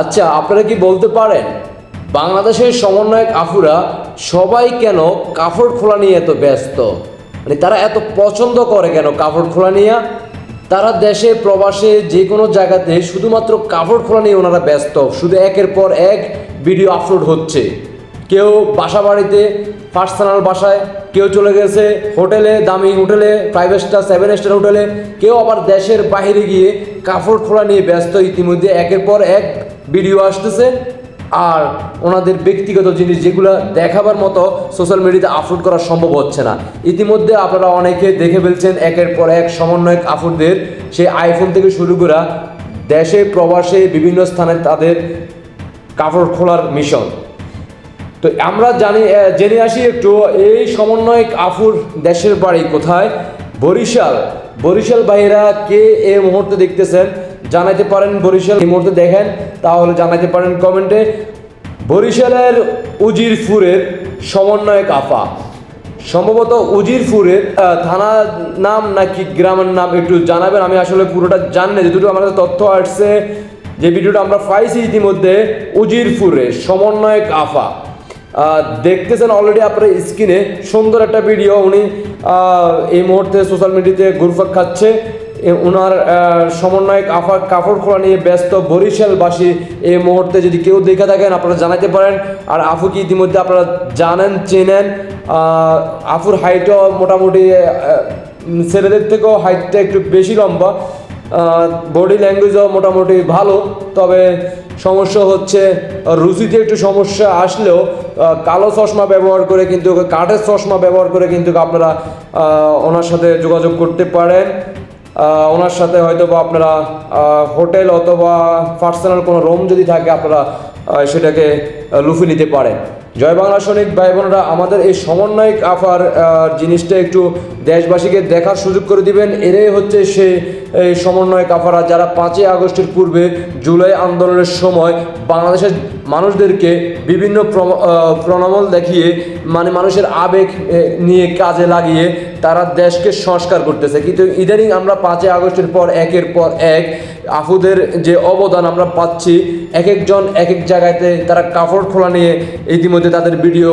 আচ্ছা আপনারা কি বলতে পারেন? বাংলাদেশের সমন্বয়ক আফুরা সবাই কেন কাপড় খোলা নিয়ে এত ব্যস্ত? মানে তারা এত পছন্দ করে কেন কাপড় খোলা নিয়ে? তারা দেশে, প্রবাসে যে কোনো জায়গাতে শুধুমাত্র কাপড় খোলা নিয়ে ওনারা ব্যস্ত। শুধু একের পর এক ভিডিও আপলোড হচ্ছে। কেউ বাসা বাড়িতে পার্সোনাল বাসায়, কেউ চলে গেছে হোটেলে, দামি হোটেলে ফাইভ স্টার সেভেন স্টার হোটেলে, কেউ আবার দেশের বাইরে গিয়ে কাপড় খোলা নিয়ে ব্যস্ত। ইতিমধ্যে একের পর এক ভিডিও আসতেছে আর ওনাদের ব্যক্তিগত জিনিস যেগুলো দেখাবার মতো সোশ্যাল মিডিয়াতে আপলোড করা সম্ভব হচ্ছে না। ইতিমধ্যে আপনারা অনেকে দেখে ফেলছেন একের পর এক সমন্বয়ক আফুরদের সেই আইফোন থেকে শুরু করা দেশে, প্রবাসে, বিভিন্ন স্থানে তাদের কাপড় খোলার মিশন তো আমরা জানি জেনে আসি একটু, এই সমন্বয়ক আফুর দেশের বাড়ি কোথায়? বরিশাল। বরিশাল ভাইয়েরা কে এ মুহূর্তে দেখতেছেন? জানাইতে পারেন বরিশাল। এই মুহূর্তে দেখেন, তাহলে জানাইতে পারেন কমেন্টে, বরিশালের উজিরপুরের সমন্বয়ক আফা। সম্ভবত উজিরপুরের থানার নাম নাকি গ্রামের নাম একটু জানাবেন, আমি আসলে পুরোটা জানি না, যেটুকু আমার তথ্য আসছে, যে ভিডিওটা আমরা পাইছি ইতিমধ্যে, উজিরপুরে সমন্বয়ক আফা। দেখতেছেন অলরেডি আপনার স্ক্রিনে সুন্দর একটা ভিডিও উনি এই মুহূর্তে সোশ্যাল মিডিয়াতে ঘুরফাক খাচ্ছে। ওনার সমন্বয়ক আফা কাপড় খোলা নিয়ে ব্যস্ত বরিশালবাসী এই মুহূর্তে যদি কেউ দেখে থাকেন, আপনারা জানাতে পারেন। আর আফুকে ইতিমধ্যে আপনারা জানেন, চেনেন? আফুর হাইটও মোটামুটি ছেলেদের থেকেও হাইটটা একটু বেশি লম্বা। বডি ল্যাঙ্গুয়েজও মোটামুটি ভালো। তবে সমস্যা হচ্ছে, রুচিতে একটু সমস্যা আসলেও কালো চশমা ব্যবহার করে কিন্তু, কাঠের চশমা ব্যবহার করে কিন্তু আপনারা ওনার সাথে যোগাযোগ করতে পারেন। ওনার সাথে হয়তো বা আপনারা হোটেল অথবা পার্সোনাল কোনো রুম যদি থাকে, আপনারা সেটাকে লুফে নিতে পারেন। জয় বাংলা সৈনিক ভাই বোনেরা আমাদের এই সমন্বয়ক আফার জিনিসটা একটু দেশবাসীকে দেখার সুযোগ করে দিবেন। এরাই হচ্ছে সে, এই সমন্বয়ক আফারা যারা পাঁচই আগস্টের পূর্বে জুলাই আন্দোলনের সময় বাংলাদেশের মানুষদেরকে বিভিন্ন প্রণামল দেখিয়ে মানে মানুষের আবেগ নিয়ে কাজে লাগিয়ে তারা দেশকে সংস্কার করতেছে। কিন্তু ইদানিং আমরা পাঁচই আগস্টের পর একের পর এক আফুদের যে অবদান আমরা পাচ্ছি এক একজন এক এক জায়গাতে তারা কাপড় খোলা নিয়ে ইতিমধ্যে তাদের ভিডিও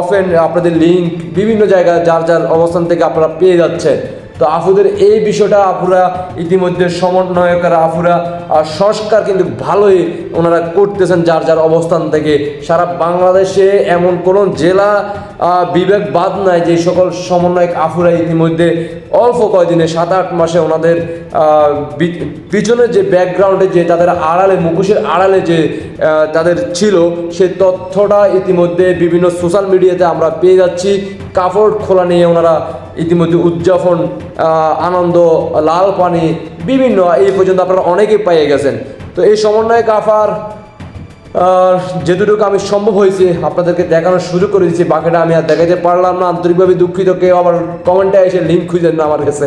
অফেন আপনাদের লিঙ্ক বিভিন্ন জায়গায় যার যার অবস্থান থেকে আপনারা পেয়ে যাচ্ছেন। তো আফুদের এই বিষয়টা আপুরা ইতিমধ্যে সমন্বয়করা আফুরা, আর সংস্কার কিন্তু ভালোই ওনারা করতেছেন যার যার অবস্থান থেকে। সারা বাংলাদেশে এমন কোনো জেলা বিবেক বাদ নাই যে সকল সমন্বয়ক আফুরা ইতিমধ্যে অল্প কয়দিনে সাত আট মাসে ওনাদের পিছনে যে ব্যাকগ্রাউন্ডে যে তাদের আড়ালে, মুখোশের আড়ালে যে তাদের ছিল সেই তথ্যটা ইতিমধ্যে বিভিন্ন সোশ্যাল মিডিয়াতে আমরা পেয়ে যাচ্ছি। কাপড় খোলা নিয়ে ওনারা ইতিমধ্যে উদযাপন আনন্দ লাল পানি বিভিন্ন এই পর্যন্ত আপনারা অনেকে পাইয়ে গেছেন। তো এই সমন্বয় কাফার যেটুকু আমি সম্ভব হয়েছে আপনাদেরকে দেখানোর সুযোগ করে দিচ্ছি বাকিটা আমি আর দেখাতে পারলাম না। আন্তরিকভাবে দুঃখিত কেউ আবার কমেন্টে এসে লিঙ্ক খুঁজেন না আমার কাছে।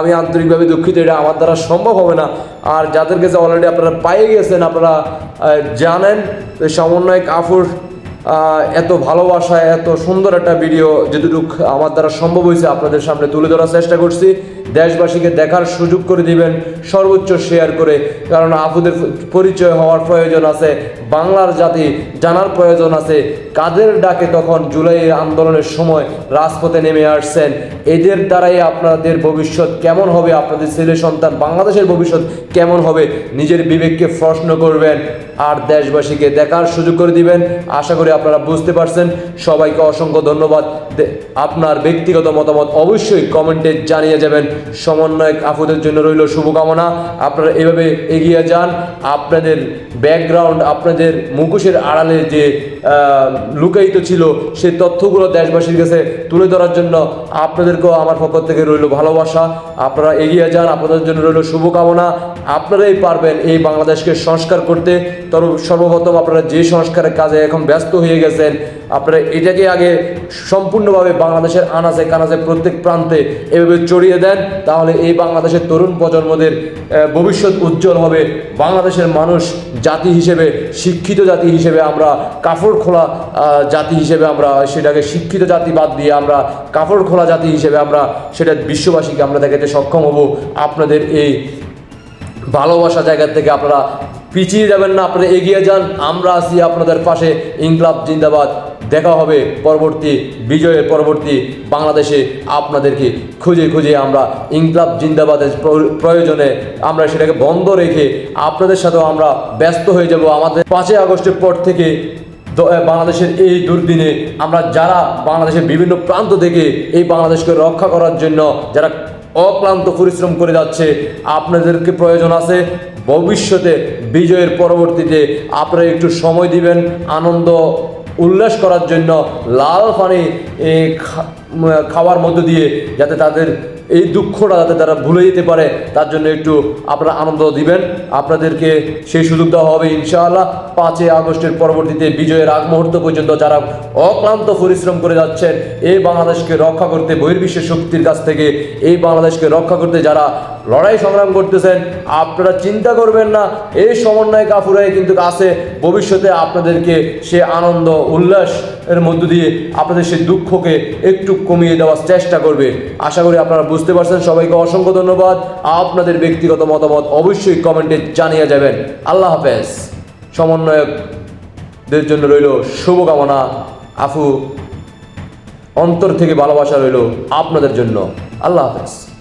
আমি আন্তরিকভাবে দুঃখিত এটা আমার দ্বারা সম্ভব হবে না। আর যাদের কাছে অলরেডি আপনারা পাইয়ে গেছেন আপনারা জানেন সমন্বয়ক আহ, এত ভালোবাসা, এত সুন্দর একটা ভিডিও যেটুকু আমার দ্বারা সম্ভব হয়েছে আপনাদের সামনে তুলে ধরার চেষ্টা করছি। দেশবাসীকে দেখার সুযোগ করে দিবেন, সর্বোচ্চ শেয়ার করে। কারণ আপুদের পরিচয় হওয়ার প্রয়োজন আছে, বাংলার জাতি জানার প্রয়োজন আছে। কাদের ডাকে তখন জুলাই আন্দোলনের সময় রাজপথে নেমে আসছেন? এদের দ্বারাই আপনাদের ভবিষ্যৎ কেমন হবে? আপনাদের ছেলে সন্তান বাংলাদেশের ভবিষ্যৎ কেমন হবে? নিজের বিবেককে প্রশ্ন করবেন। আর দেশবাসীকে দেখার সুযোগ করে দিবেন। আশা করি আপনারা বুঝতে পারছেন। সবাইকে অসংখ্য ধন্যবাদ। আপনার ব্যক্তিগত মতামত অবশ্যই কমেন্টে জানিয়ে যাবেন। সমন্বয়ক আফুদের জন্য রইল শুভকামনা। আপনারা এভাবে এগিয়ে যান। আপনাদের ব্যাকগ্রাউন্ড আপনাদের মুখোশের আড়ালে যে লুকায়িত ছিল, সেই তথ্যগুলো দেশবাসীর কাছে তুলে ধরার জন্য আপনাদেরকেও আমার পক্ষ থেকে রইল ভালোবাসা। আপনারা এগিয়ে যান, আপনাদের জন্য রইল শুভকামনা। আপনারাই পারবেন এই বাংলাদেশকে সংস্কার করতে। তর সর্বপ্রথম আপনারা যে সংস্কারের কাজে এখন ব্যস্ত হয়ে গেছেন আপনারা এটাকে আগে সম্পূর্ণভাবে বাংলাদেশের আনাচে কানাচে প্রত্যেক প্রান্তে এভাবে চড়িয়ে দেন, তাহলে এই বাংলাদেশের তরুণ প্রজন্মদের ভবিষ্যৎ উজ্জ্বল হবে। বাংলাদেশের মানুষ জাতি হিসেবে, শিক্ষিত জাতি হিসেবে আমরা কাপড় খোলা জাতি হিসেবে আমরা সেটাকে শিক্ষিত জাতি বাদ দিয়ে আমরা কাপড় খোলা জাতি হিসেবে আমরা সেটা বিশ্ববাসীকে আমরা দেখাতে সক্ষম হব। আপনাদের এই ভালোবাসা জায়গা থেকে আপনারা পিছিয়ে যাবেন না, আপনারা এগিয়ে যান। আমরা আছি আপনাদের পাশে। ইনকলাব জিন্দাবাদ। দেখা হবে পরবর্তী বিজয়ের পরবর্তী বাংলাদেশে। আপনাদেরকে খুঁজে খুঁজে আমরা ইনকলাব জিন্দাবাদের প্রয়োজনে আমরা সেটাকে বন্ধ রেখে আপনাদের সাথেও আমরা ব্যস্ত হয়ে যাব। আমাদের পাঁচই আগস্টের পর থেকে বাংলাদেশের এই দুর্দিনে আমরা যারা বাংলাদেশের বিভিন্ন প্রান্ত থেকে এই বাংলাদেশকে রক্ষা করার জন্য যারা অক্লান্ত পরিশ্রম করে যাচ্ছে, আপনাদেরকে প্রয়োজন আছে। ভবিষ্যতে বিজয়ের পরবর্তীতে আপনারা একটু সময় দিবেন, আনন্দ উল্লাস করার জন্য লাল পানি খাওয়ার মধ্য দিয়ে যাতে তাদের এই দুঃখটা যাতে তারা ভুলে যেতে পারে, তার জন্য একটু আপনারা আনন্দ দিবেন। আপনাদেরকে সেই সুযোগ দেওয়া হবে ইনশাআল্লাহ। পাঁচই আগস্টের পরবর্তীতে বিজয়ের আগ মুহূর্ত পর্যন্ত যারা অক্লান্ত পরিশ্রম করে যাচ্ছেন, এই বাংলাদেশকে রক্ষা করতে বহির্বিশ্বের শক্তির কাছ থেকে, এই বাংলাদেশকে রক্ষা করতে যারা লড়াই সংগ্রাম করতেছেন, আপনারা চিন্তা করবেন না, এই সমন্বয় কাফুরাই কিন্তু আছে ভবিষ্যতে আপনাদেরকে সে আনন্দ উল্লাস এর মধ্য দিয়ে আপনাদের সেই দুঃখকে একটু কমিয়ে দেওয়ার চেষ্টা করবে। আশা করি আপনারা বুঝতে পারছেন, সবাইকে অসংখ্য ধন্যবাদ। আপনাদের ব্যক্তিগত মতামত অবশ্যই কমেন্টে জানিয়ে যাবেন। আল্লাহ হাফেজ। সমন্বয়কদের জন্য রইল শুভকামনা। আফু, অন্তর থেকে ভালোবাসা রইল আপনাদের জন্য। আল্লাহ হাফেজ।